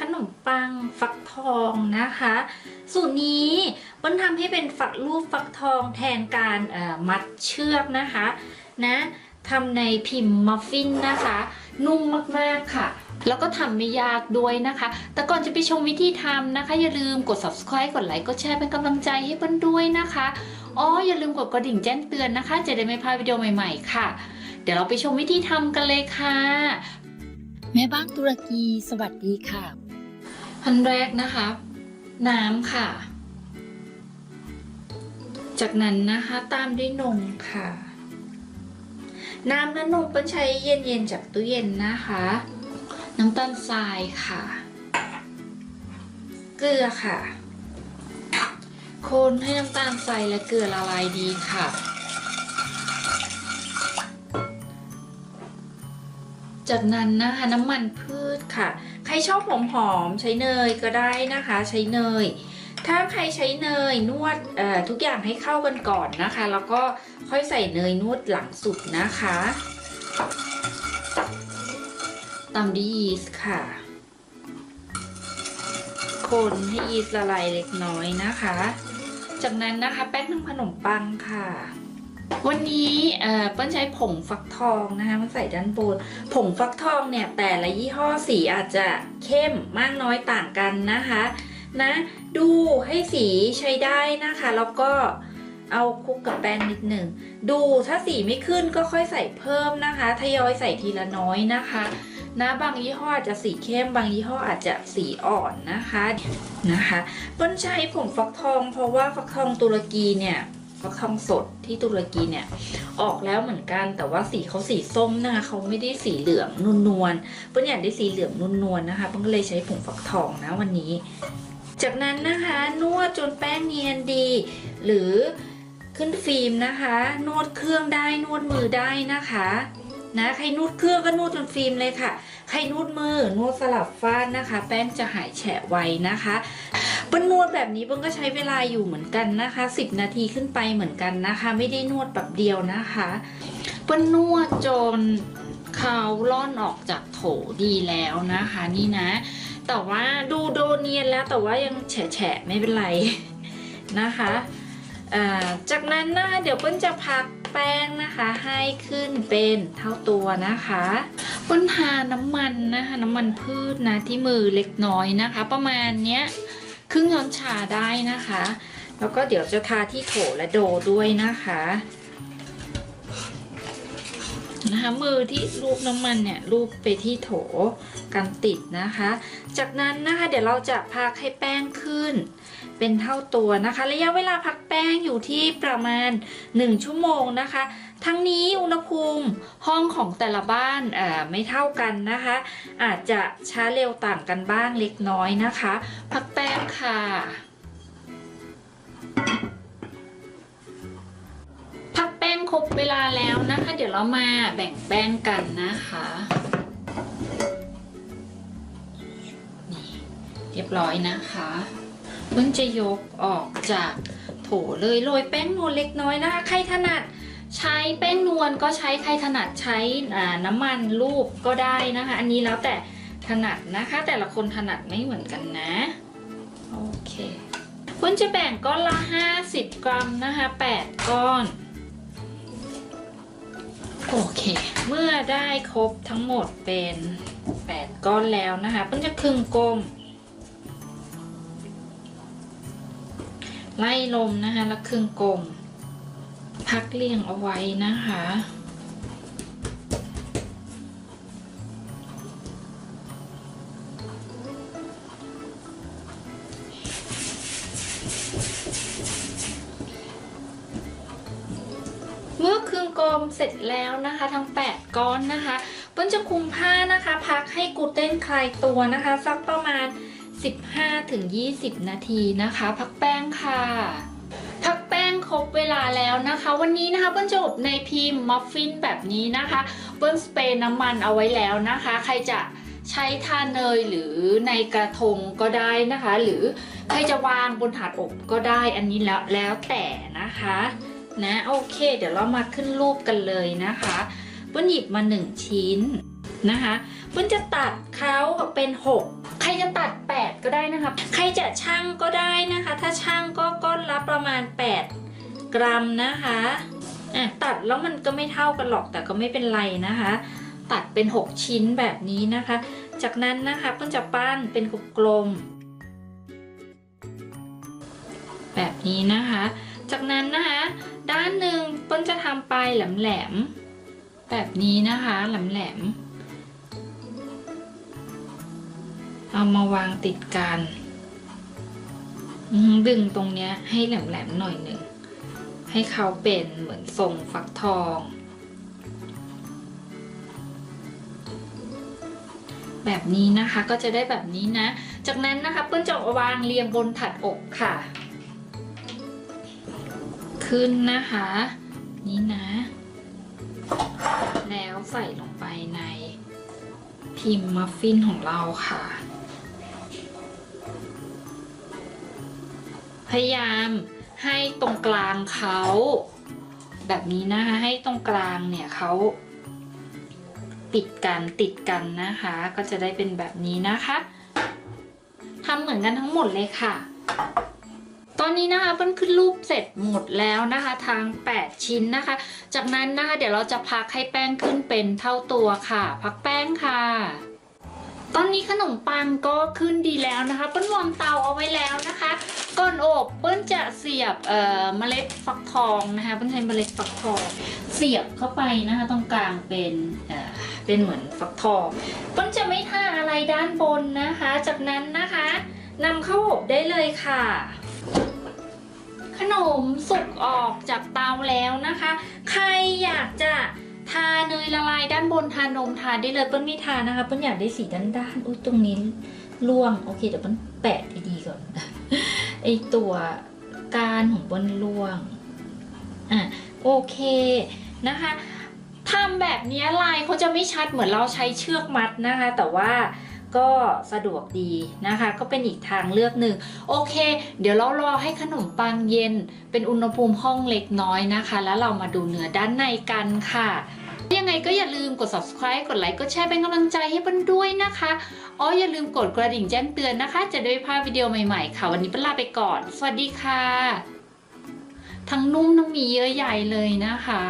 ขนมปังฟักทองนะคะ สูตรนี้เปิ้ลทำให้เป็นฝักรูปฟักทองแทนการมัดเชือกนะคะนะทำในพิมพ์มัฟฟินนะคะ นุ่มมากๆค่ะแล้วก็ทำไม่ยากด้วยนะคะ แต่ก่อนจะไปชมวิธีทำนะคะ อย่าลืมกด subscribe กดไลค์ กดแชร์เป็นกำลังใจให้เปิ้ลด้วยนะคะ อ๋อ อย่าลืมกดกระดิ่งแจ้งเตือนนะคะ จะได้ไม่พลาดวิดีโอใหม่ๆค่ะ เดี๋ยวเราไปชมวิธีทำกันเลยค่ะ แม่บ้านตุรกีสวัสดีค่ะ อันแรกนะคะ น้ำค่ะ จากนั้นนะคะตามด้วยนมค่ะ น้ำและนมเป็นใช้เย็นๆจากตู้เย็นนะคะ น้ำตาลทรายค่ะ เกลือค่ะ คนให้น้ำตาลทรายและเกลือละลายดีค่ะ จากนั้นนะคะน้ำมันพืชค่ะ ใครชอบหอมๆใช้เนยก็ได้นะคะ ใช้เนย ถ้าใครใช้เนยนวดเอ่อทุกอย่างให้เข้ากันก่อนนะคะ แล้วก็ค่อยใส่เนยนวดหลังสุดนะคะตามด้วยยีสต์ค่ะ คนให้ยีสต์ละลายเล็กน้อยนะคะ จากนั้นนะคะแป้งทำขนมปังค่ะ วันนี้เอ่อปิ้ลใช้ผงฟักทองนะคะมาใส่ด้านบนผงฟักทองเนี่ยแต่ละยี่ห้อสีอาจจะเข้มมากน้อยต่างกันนะคะนะดูให้สีใช้ได้นะคะ แล้วก็เอาคลุกกับแป้งนิดหนึ่งดูถ้าสีไม่ขึ้นก็ค่อยใส่เพิ่มนะคะทยอยใส่ทีละน้อยนะคะนะบางยี่ห้ออาจจะสีเข้ม บางยี่ห้ออาจจะสีอ่อนนะคะนะคะเปิ้ลใช้ผงฟักทอง เพราะว่าฟักทองตุรกีเนี่ย ฟักทองสดที่ตุรกีเนี่ย ออกแล้วเหมือนกันแต่ว่าสีเขาสีส้มนะคะเขาไม่ได้สีเหลืองนุ่นนวลเปิ้ลอยากได้สีเหลืองนุ่นนวลนะคะเปิ้ลก็เลยใช้ผงฟักทองนะวันนี้ จากนั้นนะคะนวดจนแป้งเนียนดี หรือขึ้นฟิล์มนะคะ นวดเครื่องได้นวดมือได้นะคะนะใครนวดเครื่องก็นวดจนฟิล์มเลยค่ะ ใครนวดมือนวดสลับฟาดนะคะ แป้งจะหายแฉะไวนะคะ ปิ้ลนวดแบบนี้เปิ้ลก็ใช้เวลาอยู่เหมือนกันนะคะ 10 นาทีขึ้นไปเหมือนกันนะคะ ไม่ได้นวดแบบเดียวนะคะเปิ้ลนวดจนเขาล่อนออกจากโถดีแล้วนะคะ นี่นะ แต่ว่าดูโดเนียนแล้วแต่ว่ายังแฉะไม่เป็นไรนะคะจากนั้นนะคะเดี๋ยวเปิ้ลจะพักแป้งนะคะให้ขึ้นเป็นเท่าตัวนะคะเปิ้ลทาน้ำมันนะคะน้ำมันพืชนะที่มือเล็กน้อยนะคะ ประมาณเนี้ย ครึ่งช้อนชาได้นะคะ แล้วก็เดี๋ยวจะทาที่โถและโดด้วยนะคะ นะคะมือที่รูปน้ำมันเนี่ยรูปไปที่โถกันติดนะคะ จากนั้นนะคะเดี๋ยวเราจะพักให้แป้งขึ้น เป็นเท่าตัวนะคะ ระยะเวลาพักแป้งอยู่ที่ประมาณ 1 ชั่วโมงนะคะ ทั้งนี้อุณหภูมิห้องของแต่ละบ้านเอ่อไม่เท่ากันนะคะ อาจจะช้าเร็วต่างกันบ้างเล็กน้อยนะคะ พักแป้งค่ะ ครบเวลาแล้วนะคะ เดี๋ยวเรามาแบ่งแป้งกันนะคะนี่เรียบร้อยนะคะเพิ่งจะยกออกจากโถเลยโรยแป้งนวลเล็กน้อยนะคะ ใครถนัดใช้แป้งนวลก็ใช้ใครถนัดใช้น้ำมันรูปก็ได้นะคะ อันนี้แล้วแต่ถนัดนะคะ แต่ละคนถนัดไม่เหมือนกันนะโอเคเพิ่งจะแบ่งก้อนละ 50 กรัมนะคะ 8 ก้อน โอเค เมื่อได้ครบทั้งหมดเป็น 8 ก้อนแล้วนะคะเพิ่งจะครึ่งกลม ไล่ลมนะคะแล้วครึ่งกลม พักเรียงเอาไว้นะคะ มเสร็จแล้วนะคะ ทั้ง 8 ก้อนนะคะเปิ้ลจะคุมผ้านะคะ พักให้กูเต้นคลายตัวนะคะ สักประมาณ 15-20 นาทีนะคะ พักแป้งค่ะพักแป้งครบเวลาแล้วนะคะ วันนี้นะคะเปิ้ลจะอบในพิมพ์มัฟฟินแบบนี้นะคะเปิ้ลสเปรย์น้ำมันเอาไว้แล้วนะคะ ใครจะใช้ทาเนยหรือในกระทงก็ได้นะคะ หรือใครจะวางบนถาดอบก็ได้อันนี้แล้วแล้วแต่นะคะ นะโอเค เดี๋ยวเรามาขึ้นรูปกันเลยนะคะเปิ้ลหยิบมา 1 ชิ้นนะคะเปิ้ลจะตัดเขาเป็น6รจะตัด 8 ก็ได้นะคะใครจะช่างก็ได้นะคะ ถ้าช่างก็ก้อนละประมาณ 8 กรัมนะคะอะตัดแล้วมันก็ไม่เท่ากันหรอกแต่ก็ไม่เป็นไรนะคะ ตัดเป็น 6 ชิ้นแบบนี้นะคะ จากนั้นนะคะเปิ้ลจะปั้นเป็นกลมแบบนี้นะคะ จากนั้นนะคะ ด้านหนึ่งเปิ้ลจะทำปลายแหลมๆแบบนี้นะคะแหลมๆเอามาวางติดกันดึงตรงเนี้ยให้แหลมๆหน่อยหนึ่งให้เขาเป็นเหมือนทรงฟักทอง แบบนี้นะคะก็จะได้แบบนี้นะ จากนั้นนะคะเปิ้ลจะวางเรียงบนถัดอกค่ะ ขึ้นนะคะ นี่นะ แล้วใส่ลงไปในพิมพ์มัฟฟินของเราค่ะ พยายามให้ตรงกลางเขาแบบนี้นะคะ ให้ตรงกลางเนี่ยเขาปิดกันติดกันนะคะ ก็จะได้เป็นแบบนี้นะคะทำเหมือนกันทั้งหมดเลยค่ะ อนนี้นะคะเปิ้ลขึ้นรูปเสร็จหมดแล้วนะคะทาง8 ชิ้นนะคะ จากนั้นนะคะเดี๋ยวเราจะพักให้แป้งขึ้นเป็นเท่าตัวค่ะ พักแป้งค่ะตอนนี้ขนมปังก็ขึ้นดีแล้วนะคะเปิ้ลวอร์มเตาเอาไว้แล้วนะคะ ก่อนอบเปิ้ลจะเสียบเอ่อเมล็ดฟักทองนะคะเปิ้ลใช้เมล็ดฟักทองเสียบเข้าไปนะคะตรงกลางเป็นเอ่อเป็นเหมือนฟักทองเปิ้ลจะไม่ทาอะไรด้านบนนะคะ จากนั้นนะคะนำเข้าอบได้เลยค่ะ นมสุกออกจากเตาแล้วนะคะ ใครอยากจะทาเนยละลายด้านบนทานมทาได้เลยเปิ้ลไม่ทานะคะเปิ้ลอยากได้สีด้านด้านๆอุ้ยตรงนี้ร่วงโอเคเดี๋ยวเปิ้ลแปะดีๆก่อนไอตัวการของเปิ้ลร่วงอะโอเคนะคะทำแบบนี้ลายเขาจะไม่ชัดเหมือนเราใช้เชือกมัดนะคะ แต่ว่า ก็สะดวกดีนะคะ ก็เป็นอีกทางเลือกหนึ่งโอเค เดี๋ยวเรารอให้ขนมปังเย็น เป็นอุณหภูมิห้องเล็กน้อยนะคะ แล้วเรามาดูเนื้อด้านในกันค่ะยังไงก็อย่าลืมกด subscribe กดไลค์ กดแชร์เป็นกำลังใจให้เปิ้ลด้วยนะคะ อ๋ออย่าลืมกดกระดิ่งแจ้งเตือนนะคะ จะได้ไม่พลาดวิดีโอใหม่ๆ ค่ะ วันนี้เปิ้ลลาไปก่อน สวัสดีค่ะ ทั้งนุ่มทั้งมีเยอะใหญ่เลยนะคะ